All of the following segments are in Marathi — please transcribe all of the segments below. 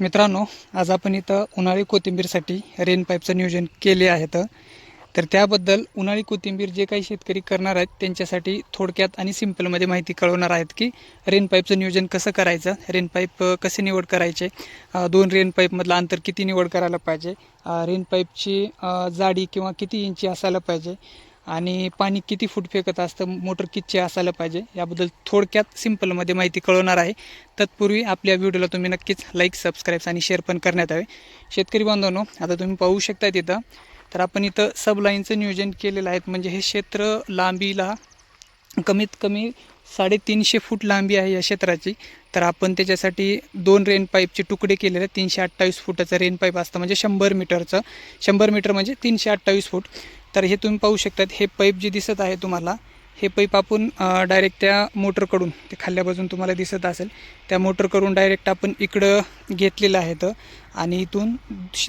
मित्रांनो आज आपण इथं उन्हाळी कोथिंबीरसाठी रेन पाईपचं नियोजन केले आहेत तर. त्याबद्दल उन्हाळी कोथिंबीर जे काही शेतकरी करणार आहेत त्यांच्यासाठी थोडक्यात आणि सिम्पलमध्ये माहिती कळवणार आहेत की रेन पाईपचं नियोजन कसं करायचं रेन पाईप कसे निवड करायचे दोन रेन पाईपमधलं अंतर किती निवड करायला पाहिजे रेन पाईपची जाडी किंवा किती इंची असायला पाहिजे आणि पाणी किती फूट फेकत असतं मोटर कितचे असायला पाहिजे याबद्दल थोडक्यात सिम्पलमध्ये माहिती कळवणार आहे. तत्पूर्वी आपल्या व्हिडिओला तुम्ही नक्कीच लाईक सबस्क्राईब आणि शेअर पण करण्यात यावे. शेतकरी बांधवांनो आता तुम्ही पाहू शकता तिथं तर आपण इथं सब लाईनचं नियोजन केलेलं आहे. म्हणजे हे क्षेत्र लांबीला कमीत कमी साडेतीनशे फूट लांबी आहे या क्षेत्राची. तर आपण त्याच्यासाठी दोन रेन पाईपचे तुकडे केलेले आहेत तीनशे अठ्ठावीस फुटाचं रेन पाईप असतं म्हणजे शंभर मीटरचं शंभर मीटर म्हणजे तीनशे अठ्ठावीस फूट. तर हे तुम्ही पाहू शकतात हे पाईप जे दिसत आहे तुम्हाला हे पाईप आपण डायरेक्ट त्या मोटरकडून ते खाल्ल्या बाजून तुम्हाला दिसत असेल. त्या मोटरकडून डायरेक्ट आपण इकडं घेतलेलं आहे तर. आणि इथून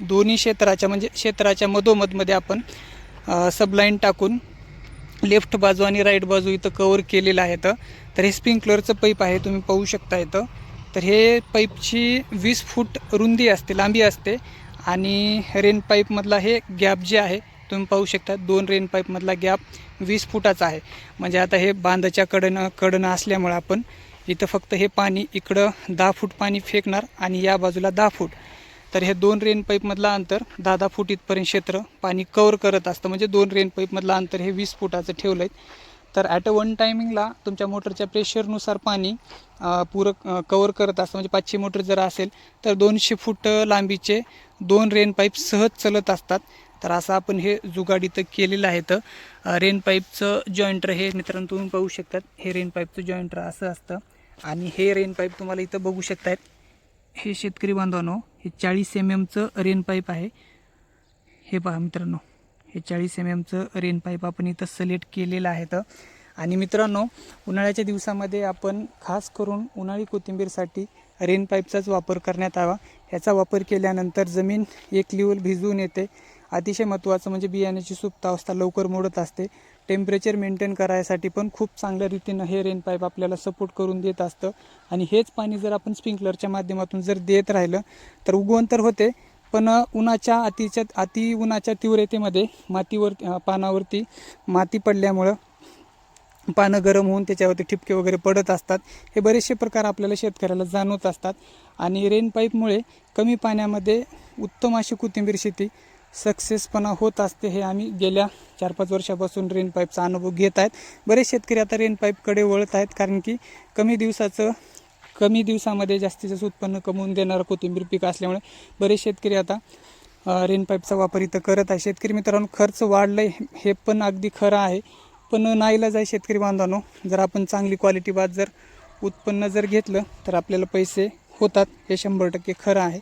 दोन्ही क्षेत्राच्या म्हणजे क्षेत्राच्या मधोमधमध्ये आपण सबलाईन टाकून लेफ्ट बाजू आणि राईट बाजू इथं कवर केलेलं आहे तर. तर हे स्प्रिंकलरचं पाईप आहे तुम्ही पाहू शकता इथं. तर हे पाईपची वीस फूट रुंदी असते लांबी असते. आणि रेन पाईपमधला हे गॅप जे आहे तुम्ही पाहू शकता दोन रेन पाईपमधला गॅप वीस फुटाचा आहे. म्हणजे आता हे बांधाच्या कडनं कडनं असल्यामुळं आपण इथं फक्त हे पाणी इकडं दहा फूट पाणी फेकणार आणि या बाजूला दहा फूट. तर हे दोन रेन पाईपमधलं अंतर दहा दहा फूट इथपर्यंत क्षेत्र पाणी कवर करत असतं. म्हणजे दोन रेन पाईपमधलं अंतर हे वीस फुटाचं ठेवलं आहे तर ॲट अ वन टायमिंगला तुमच्या मोटरच्या प्रेशरनुसार पाणी पूरक कवर करत असतं. म्हणजे पाचशे मोटर जर असेल तर दोनशे फूट लांबीचे दोन रेन पाईप सहज चलत असतात. तर असं आपण हे जुगाड इथं केलेलं आहे तर रेन पाईपचं जॉईंटर हे मित्रांनो तुम्ही पाहू शकतात. हे रेन पाईपचं जॉईंटर असं असतं. आणि हे रेन पाईप तुम्हाला इथं बघू शकतायत. हे शेतकरी बांधवांनो हे चाळीस एम एमचं रेन पाईप आहे. हे पहा मित्रांनो हे चाळीस एम एमचं रेन पाईप आपण इथं सिलेक्ट केलेलं आहे तर आणि मित्रांनो उन्हाळ्याच्या दिवसामध्ये आपण खास करून उन्हाळी कोथिंबीरसाठी रेन पाईपचाच वापर करण्यात यावा. ह्याचा वापर केल्यानंतर जमीन एक लिवल भिजवून येते. अतिशय महत्त्वाचं म्हणजे बियाण्याची सुप्तावस्था लवकर मोडत असते. टेम्परेचर मेंटेन करायसाठी पण खूप चांगल्या रीतीनं हे रेन पाईप आपल्याला सपोर्ट करून देत असतं. आणि हेच पाणी जर आपण स्प्रिंकलरच्या माध्यमातून जर देत राहिलं तर उगवण तर होते पण उन्हाच्या अतिच्या अति उन्हाच्या तीव्रतेमध्ये मातीवर पानावरती माती पडल्यामुळं पानं गरम होऊन त्याच्यावरती ठिपके वगैरे पडत असतात. हे बरेचसे प्रकार आपल्याला शेतकऱ्याला जाणवत असतात. आणि रेन पाईपमुळे कमी पाण्यामध्ये उत्तम अशी कोथिंबीर शेती सक्सेसपणा होत असते हे आम्ही गेल्या चार पाच वर्षापासून रेन पाईपचा अनुभव घेत आहेत. बरेच शेतकरी आता रेन पाईपकडे वळत आहेत कारण की कमी दिवसाचं कमी दिवसामध्ये जास्तीत जास्त उत्पन्न कमवून देणारं कोथिंबीर पीक असल्यामुळे बरेच शेतकरी आता रेन पाईपचा वापर इथं करत आहे शेतकरी मित्रांनो खर्च वाढलं आहे हे पण अगदी खरं आहे. पण नाईलाज आहे शेतकरी बांधवांनो जर आपण चांगली क्वालिटी बाद जर उत्पन्न जर घेतलं तर आपल्याला पैसे होतात हे शंभर टक्के खरं आहे.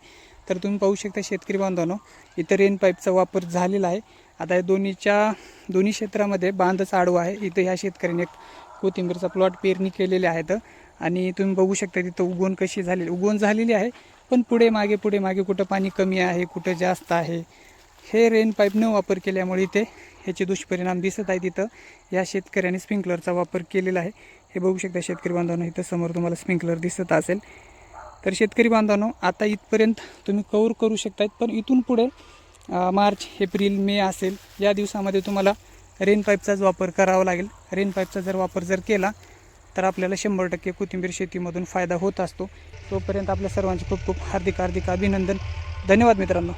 तर तुम्ही पाहू शकता शेतकरी बांधवांनो इथं रेन पाईपचा वापर झालेला आहे. आता या दोन्हीच्या दोन्ही क्षेत्रामध्ये बांधच आडवा आहे. इथं ह्या शेतकऱ्याने एक कोथिंबीरचा प्लॉट पेरणी केलेले आहेत आणि तुम्ही बघू शकता तिथं उगवण कशी झालेली उगवण झालेली आहे पण पुढे मागे पुढे मागे कुठं पाणी कमी आहे कुठं जास्त आहे हे रेन पाईप न वापर केल्यामुळे इथे ह्याचे दुष्परिणाम दिसत आहेत इथं. या शेतकऱ्याने स्प्रिंकलरचा वापर केलेला आहे. हे बघू शकता शेतकरी बांधवांना इथं समोर तुम्हाला स्प्रिंकलर दिसत असेल. तर शेतकरी बांधवांनो आता इथपर्यंत तुम्ही कवर करू शकतायत पण इथून पुढे मार्च एप्रिल मे असेल या दिवसामध्ये तुम्हाला रेन पाईपचाच वापर करावा लागेल. रेन पाईपचा जर वापर जर केला तर आपल्याला शंभर टक्के कोथिंबीर शेतीमधून फायदा होत असतो. तोपर्यंत आपल्या सर्वांचे खूप खूप हार्दिक हार्दिक अभिनंदन. धन्यवाद मित्रांनो.